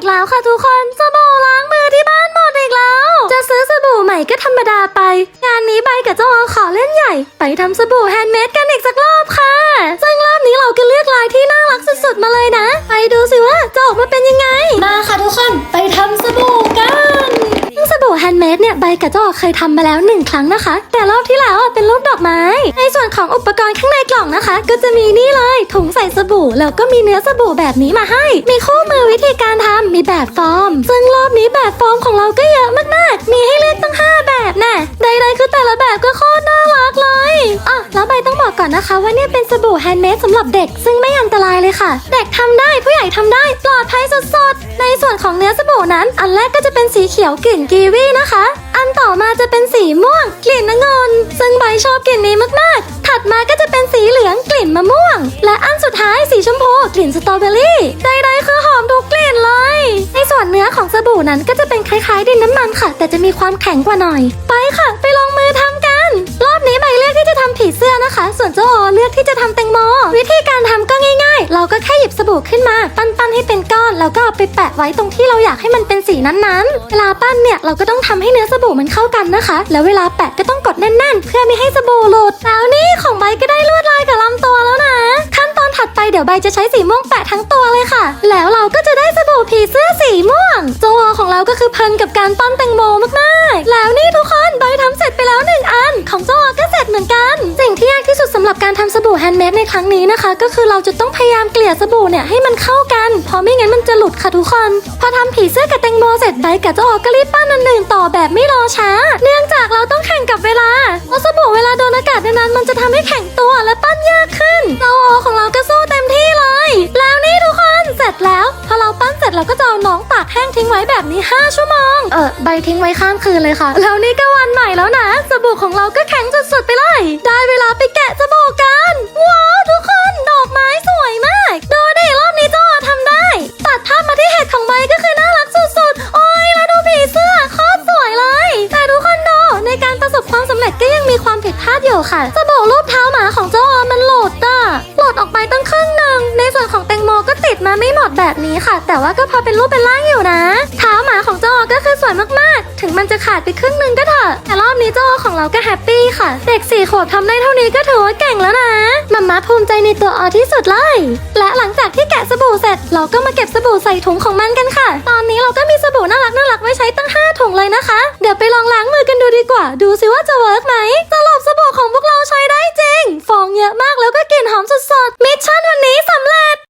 อีกแล้วค่ะทุกคนสบู่ล้างมือที่บ้านหมดอีกแล้ว จะซื้อสบู่ใหม่ก็ธรรมดาไป งานนี้ใบกับเจ้าออขอเล่นใหญ่ ไปทำสบู่แฮนด์เมดกันอีกสักรอบค่ะ ซึ่งรอบนี้เราก็เลือกลายที่น่ารักสุดๆมาเลยนะ สเนี่ยใบกับเจ้าอกเคยทำมาแล้วหนึ่งครั้งนะคะ แต่รอบที่แล้วเป็นรูปดอกไม้ ในส่วนของอุปกรณ์ข้างในกล่องนะคะ ก็จะมีนี่เลยถุงใส่สบู่แล้วก็มีเนื้อสบู่แบบนี้มาให้ มีคู่มือวิธีการทำมีแบบฟอร์ม ซึ่งรอบนี้แบบฟอร์มของเราก็เยอะมาก นะคะว่าเนี่ยเป็นสบู่แฮนด์เมดสำหรับเด็ก ซึ่งไม่อันตรายเลยค่ะ เด็กทำได้ผู้ใหญ่ทำได้ ปลอดภัยสดๆ ในส่วนของเนื้อสบู่นั้น อันแรกก็จะเป็นสีเขียวกลิ่นกีวีนะคะ อันต่อมาจะเป็นสีม่วง กลิ่นองุ่นซึ่งใบชอบกลิ่นนี้มากๆ ถัดมาก็จะเป็นสีเหลืองกลิ่นมะม่วง และอันสุดท้ายสีชมพูกลิ่นสตรอเบอรี่ใดๆคือหอมทุกกลิ่นเลย ในส่วนเนื้อของสบู่นั้นก็จะเป็นคล้ายๆดินน้ำมันค่ะ แต่จะมีความแข็งกว่าหน่อย ไปค่ะ ไปลงมือทำกัน เราก็แค่หยิบสบู่ขึ้นมา ปั้นๆให้เป็นก้อนแล้วก็เอาไปแปะไว้ตรงที่เราอยากให้มันเป็นสีนั้นๆ เวลาปั้นเนี่ยเราก็ต้องทำให้เนื้อสบู่มันเข้ากันนะคะ แล้วเวลาแปะก็ต้องกดแน่นๆ เพื่อไม่ให้สบู่หลุดแล้วนี่ของใบก็ได้ลวดลายกับลำตัวแล้วนะ ขั้นตอนถัดไปเดี๋ยวใบจะใช้สีม่วงแปะทั้งตัวเลยค่ะ แล้วเราก็จะได้สบู่ผีเสื้อสีม่วงโจวของเราก็คือเพลินกับการปั้นแตงโมมากๆ แฮนด์เมดในครั้งนี้นะคะ ก็คือเราจะต้องพยายามเกลี่ยสบู่เนี่ยให้มันเข้ากัน เพราะไม่งั้นมันจะหลุดค่ะทุกคน พอทำผีเสื้อกับแตงโมเสร็จใบกับเจ้าออก็รีบปั้นอันหนึ่งต่อแบบไม่รอช้า เนื่องจากเราต้องแข่งกับเวลาเพราะสบู่เวลาโดนอากาศนานๆมันจะทำให้แข็งตัวและปั้นยากขึ้นเจ้าออของเราก็สู้เต็มที่เลย แล้วนี่ทุกคนเสร็จแล้ว พอเราปั้นเสร็จเราก็จะเอาน้องตากแห้งทิ้งไว้แบบนี้ 5 ชั่วโมง เออใบทิ้งไว้ข้ามคืนเลยค่ะ แล้วนี่ก็วันใหม่แล้วนะ สบู่ของเราก็แข็งสุดๆไปเลย ผิดพลาดอยู่ค่ะสบู่รูปเท้าหมาของเจ้าออมันหลุดอะหลุดออกไปตั้งครึ่งหนึ่งในส่วนของแตงโมก็ติดมาไม่หมดแบบนี้ค่ะ แต่ว่าก็พอเป็นรูปเป็นร่างอยู่นะ เท้าหมาของเจ้าออก็คือสวยมากๆ ถึงมันจะขาดไปครึ่งหนึ่งก็เถอะแต่รอบนี้เจ้าออของเราก็แฮปปี้ค่ะ เด็กสี่ขวบทำได้เท่านี้ก็ถือว่าเก่งแล้วนะมาม่าภูมิใจในตัวออที่สุดเลย และหลังจากที่แกะสบู่เสร็จ เราก็มาเก็บสบู่ใส่ถุงของมันกันค่ะ ตอนนี้เราก็มีสบู่น่ารักน่ารักไว้ใช้ตั้ง5ถุงเลยนะคะ เดี๋ยวไปลองล้างมือกันดูดีกว่า ดูสิว่าจะเวิร์กไหม